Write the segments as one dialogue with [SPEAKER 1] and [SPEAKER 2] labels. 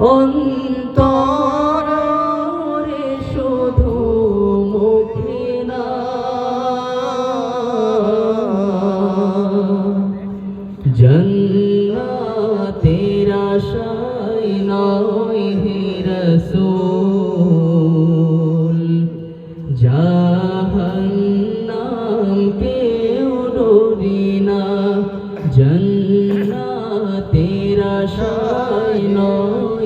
[SPEAKER 1] অন্তরে শুধু মুখে না। জন্নাতের আশায় নয় হে রসূল জাহান্নাম কেউ ডরি না। জন্নাতের আশায় নয়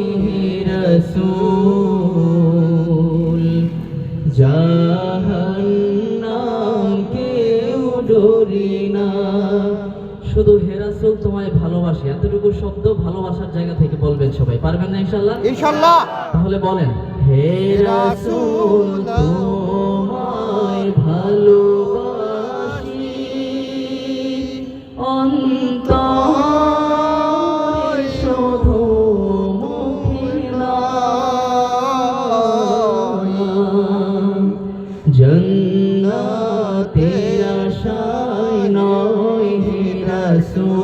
[SPEAKER 1] রসূল জাহান্নাম কেউ ডরি না। শুধু হেরাসুল তোমায় ভালোবাসি। এতটুকু শব্দ ভালোবাসার জায়গা থেকে বলবেন সবাই। পারবেন না ইনশাল্লাহ?
[SPEAKER 2] ইনশাল্লাহ।
[SPEAKER 1] তাহলে বলেন হে রাসূল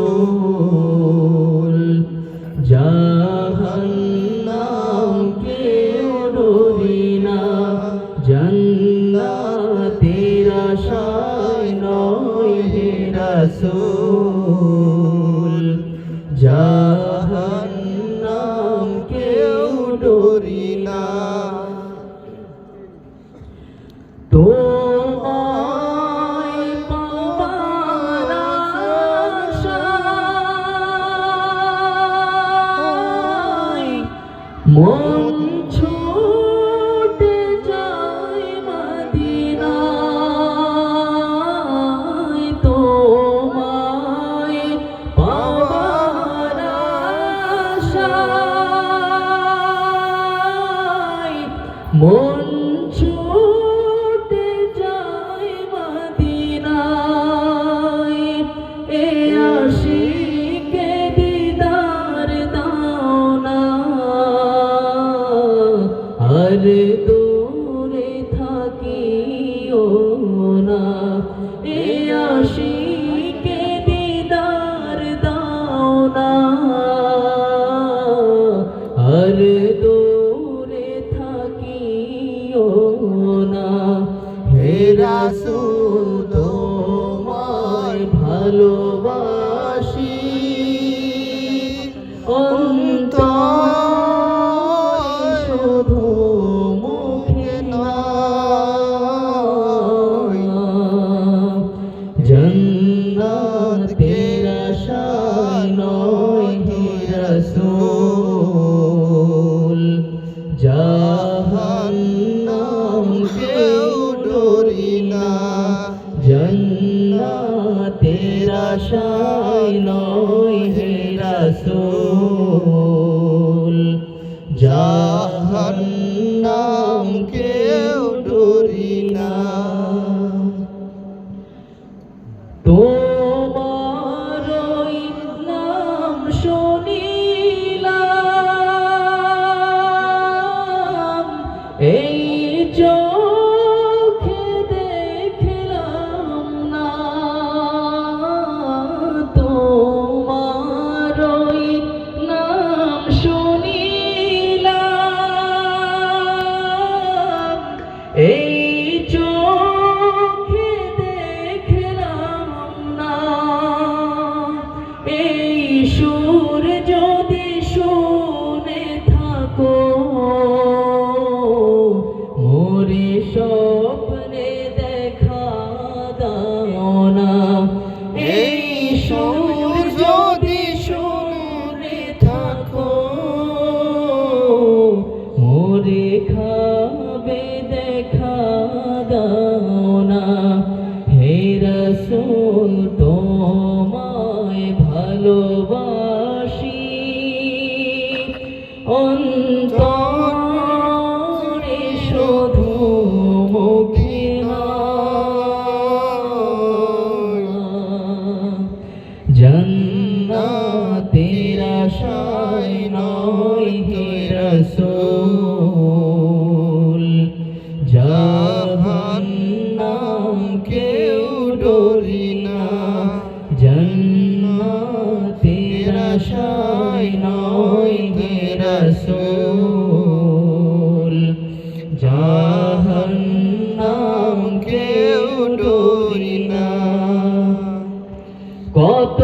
[SPEAKER 1] আশায় রাসূল জাহান্নাম কেউ ডরি না। জন্নাতের আশায় এই চোখে দেখলাম না এই সুর যদি শুনে থাকো, মোরে স্বপ্নে দেখা দাও না। এই সুর রসুল তোমায় ভালোবাসি। অন্তরে শুধু মুখে না জন্নাতের আশায় নয় হে রসূল। জাহান্নাম কেউ রসুল জাহান্নাম কেউ ডরি না। কত